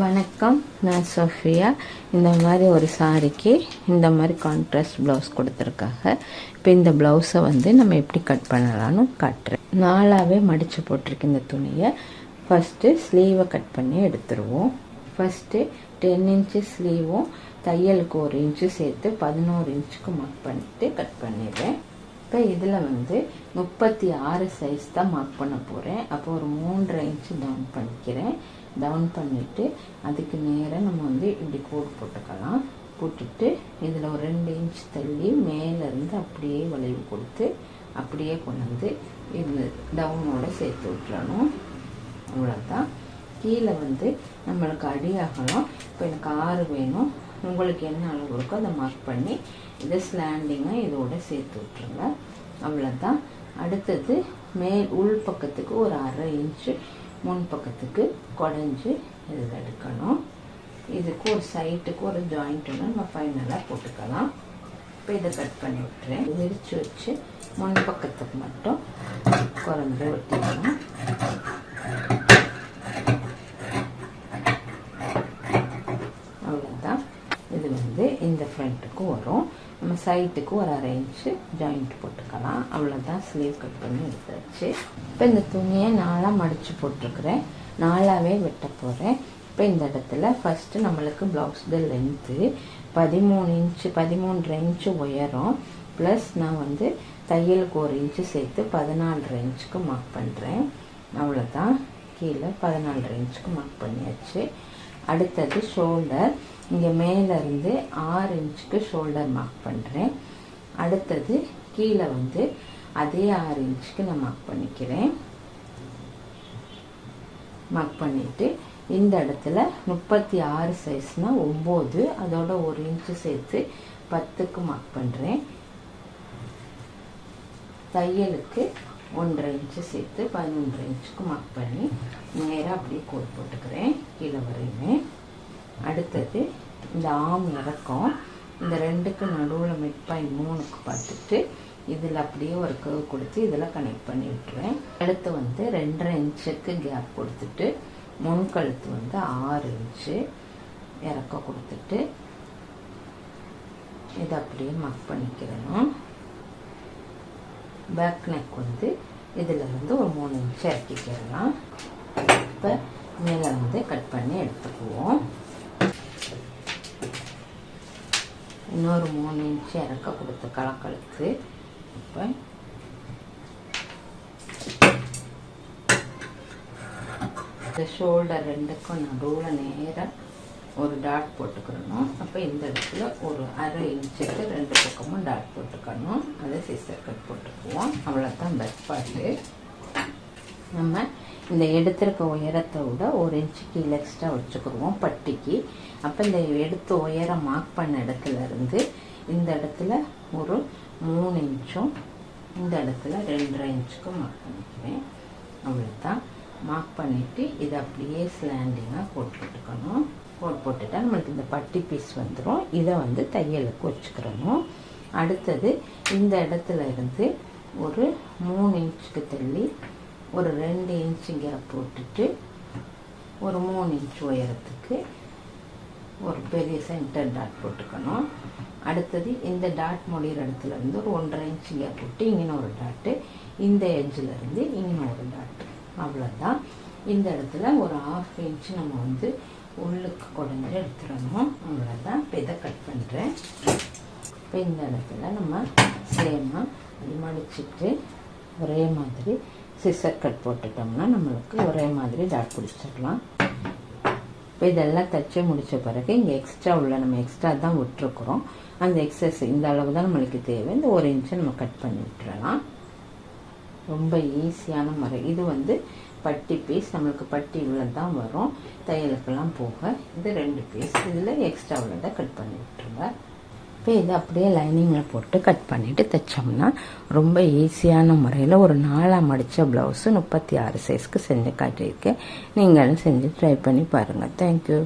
வணக்கம் நான் சோஃபியா. இந்த மாதிரி ஒரு சாரிக்கு இந்த மாதிரி கான்ட்ராஸ்ட் ப்ளவுஸ் கொடுத்துருக்காங்க. இப்போ இந்த ப்ளவுஸை வந்து நம்ம எப்படி கட் பண்ணலான்னு காட்டுறேன். நாளாகவே மடித்து போட்டிருக்க இந்த துணியை. ஃபஸ்ட்டு ஸ்லீவை கட் பண்ணி எடுத்துருவோம். ஃபஸ்ட்டு டென் இன்ச்சு ஸ்லீவும் தையலுக்கு ஒரு இன்ச்சு சேர்த்து பதினோரு இன்ச்சுக்கு மார்க் பண்ணிட்டு கட் பண்ணிடுறேன். இப்போ இதில் வந்து முப்பத்தி ஆறு சைஸ் தான் மார்க் பண்ண போகிறேன் அப்போ ஒரு மூன்றரை இன்ச்சு டவுன் பண்ணிக்கிறேன். டவுன் பண்ணிவிட்டு அதுக்கு நேராக நம்ம வந்து இப்படி கோடு போட்டுக்கலாம். போட்டுட்டு இதில் ஒரு ரெண்டு இன்ச் தள்ளி மேலேருந்து அப்படியே வளைவு கொடுத்து அப்படியே கொண்டு வந்து இது டவுனோட சேர்த்து விட்டுறணும். அவ்வளோதான் கீழே வந்து நம்மளுக்கு அடி இப்போ எனக்கு ஆறு வேணும். உங்களுக்கு என்ன அளவு இருக்கோ அதை மார்க் பண்ணி இதை ஸ்லாண்டிங்காக இதோட சேர்த்து விட்ருங்க அவ்வளோதான் அடுத்தது மேல் உள் பக்கத்துக்கு ஒரு அரை இன்ச்சு முன் பக்கத்துக்கு குடஞ்சி இதில் எடுக்கணும் இதுக்கு ஒரு சைட்டுக்கு ஒரு ஜாயிண்ட் ஒன்று நம்ம ஃபைனலாக போட்டுக்கலாம். இப்போ இதை கட் பண்ணி விட்டுறேன். விரித்து வச்சு முன் பக்கத்துக்கு மட்டும் குறைஞ்சி விட்டுக்கலாம் அவ்வளோதான் இது வந்து இந்த ஃப்ரண்ட்டுக்கு வரும் நம்ம சைட்டுக்கு ஒரு அரை இன்ச்சு ஜாயிண்ட் போட்டுக்கலாம். அவ்வளோதான் ஸ்லீவ் கட் பண்ணி எடுத்தாச்சு. இப்போ இந்த துணியை நாளாக மடித்து போட்டிருக்கிறேன். நாளாகவே வெட்ட போகிறேன் இப்போ இந்த இடத்துல ஃபஸ்ட்டு நம்மளுக்கு ப்ளவுஸ்து லென்த்து பதிமூணு இன்ச்சு பதிமூன்றரை இன்ச்சு உயரம். ப்ளஸ் நான் வந்து தையலுக்கு ஒரு இன்ச்சு சேர்த்து பதினாலரை இன்ச்சுக்கு மார்க் பண்ணுறேன் அவ்வளோதான் கீழே பதினாலரை இன்ச்சுக்கு மார்க் பண்ணியாச்சு. அடுத்தது ஷோல்டர் இங்கே மேலேருந்து ஆறு இன்ச்சுக்கு ஷோல்டர் மார்க் பண்ணுறேன் அடுத்தது கீழே வந்து அதே ஆறு இன்ச்சுக்கு நான் மார்க் பண்ணிக்கிறேன். மார்க் பண்ணிவிட்டு இந்த இடத்துல முப்பத்தி ஆறு சைஸ்னால் ஒம்பது அதோட ஒரு இன்ச்சு சேர்த்து பத்துக்கு மார்க் பண்ணுறேன் தையலுக்கு ஒன்றரை இன்ச்சு சேர்த்து பதினொன்றரை இன்ச்சுக்கு மார்க் பண்ணி நேராக அப்படியே கோட் போட்டுக்கிறேன். கீழே வரையுமே. அடுத்தது இந்த ஆம் இறக்கம் இந்த ரெண்டுக்கு நடுவில் மிட் பாயிண்ட் மூணுக்கு பார்த்துட்டு இதில் அப்படியே ஒரு கர்வ் கொடுத்து இதில் கனெக்ட் பண்ணி விட்டுருவேன் கழுத்து வந்து ரெண்டரை இன்ச்சுக்கு கேப் கொடுத்துட்டு முன் கழுத்து வந்து ஆறு இன்ச்சு இறக்க கொடுத்துட்டு இதை அப்படியே மக் பண்ணிக்கிறணும் பேக் நெக் வந்து இதில் வந்து ஒரு மூணு இன்ச்சு இறக்கிக்கிறலாம் இப்போ மேலே வந்து கட் பண்ணி எடுத்துக்குவோம். இன்னொரு மூணு இன்ச்சு இறக்க கொடுத்து கலக்கழுத்து. இப்போ இந்த ஷோல்டர் ரெண்டுக்கும் நடுவில் நேராக ஒரு டாட் போட்டுக்கிறணும் அப்போ இந்த இடத்துல ஒரு அரை இன்ச்சுக்கு ரெண்டு பக்கமும் டாட் போட்டுக்கணும். அதை சிஸ்டர் கட் போட்டுக்குவோம். அவ்வளோதான் பெஸ்ட் பார்ட்டு நம்ம இந்த எடுத்திருக்க உயரத்தை விட ஒரு இன்ச்சு கீழே எக்ஸ்ட்ரா வச்சுக்கிடுவோம் பட்டிக்கு. அப்போ இந்த எடுத்த உயரம் மார்க் பண்ண இடத்துல இருந்து இந்த இடத்துல ஒரு மூணு இன்ச்சும் இந்த இடத்துல ரெண்டரை இன்ச்சுக்கும் மார்க் பண்ணிக்குவேன் அவ்வளோதான் மார்க் பண்ணிவிட்டு இதை அப்படியே ஸ்லாண்டிங்காக போட்டுக்கிட்டுக்கணும். போட்டுக்கணும் கோட் போட்டுட்டால் நம்மளுக்கு இந்த பட்டி பீஸ் வந்துடும் இதை வந்து தையலுக்கு வச்சுக்கிறணும் அடுத்தது இந்த இடத்துல இருந்து ஒரு மூணு இன்ச்சுக்கு தள்ளி ஒரு ரெண்டு இன்ச்சு கேப் போட்டுட்டு ஒரு மூணு இன்ச் உயரத்துக்கு ஒரு பெரிய சென்டர் டாட் போட்டுக்கணும். அடுத்தது இந்த டாட் முடிகிற இடத்துல இருந்து ஒரு ஒன்றரை இன்ச்சு கேப் போட்டு இங்கே ஒரு டாட்டு இந்த எட்ஜில் இருந்து இங்கே ஒரு டாட்டு அவ்வளோதான் இந்த இடத்துல ஒரு ஹாஃப் இன்ச்சு நம்ம வந்து உள்ளுக்கு கொடைஞ்சி எடுத்துடணும். அவ்வளோதான் இப்போ இதை கட் பண்ணுறேன் இப்போ இந்த இடத்துல நம்ம சேமாக மடிச்சிட்டு ஒரே மாதிரி சிசர் கட் போட்டுட்டோம்னா நம்மளுக்கு ஒரே மாதிரி டாட் பிடிச்சிடலாம். இப்போ இதெல்லாம் தைச்சி முடித்த பிறகு இங்கே எக்ஸ்ட்ரா உள்ள நம்ம எக்ஸ்ட்ரா தான் விட்டுருக்குறோம். அந்த எக்ஸஸ் இந்த அளவு தான் நம்மளுக்கு தேவை. இந்த ஒரு இன்ச்சை நம்ம கட் பண்ணி விட்டுறலாம். ரொம்ப ஈஸியான முறை. இது வந்து பட்டி பீஸ் நம்மளுக்கு பட்டி இவ்வளோ தான் வரும். தையலுக்கெல்லாம் போக இது ரெண்டு பீஸ் இதில் எக்ஸ்ட்ரா உள்ளதை கட் பண்ணி விட்டுருங்க. இப்போ இதை அப்படியே லைனிங்கில் போட்டு கட் பண்ணிவிட்டு தைச்சோம்னா ரொம்ப ஈஸியான முறையில் ஒரு நாளாக மடித்த ப்ளவுஸு முப்பத்தி ஆறு சைஸ்க்கு செஞ்சு காட்டியிருக்கேன். நீங்களும் செஞ்சு ட்ரை பண்ணி பாருங்கள் தேங்க்யூ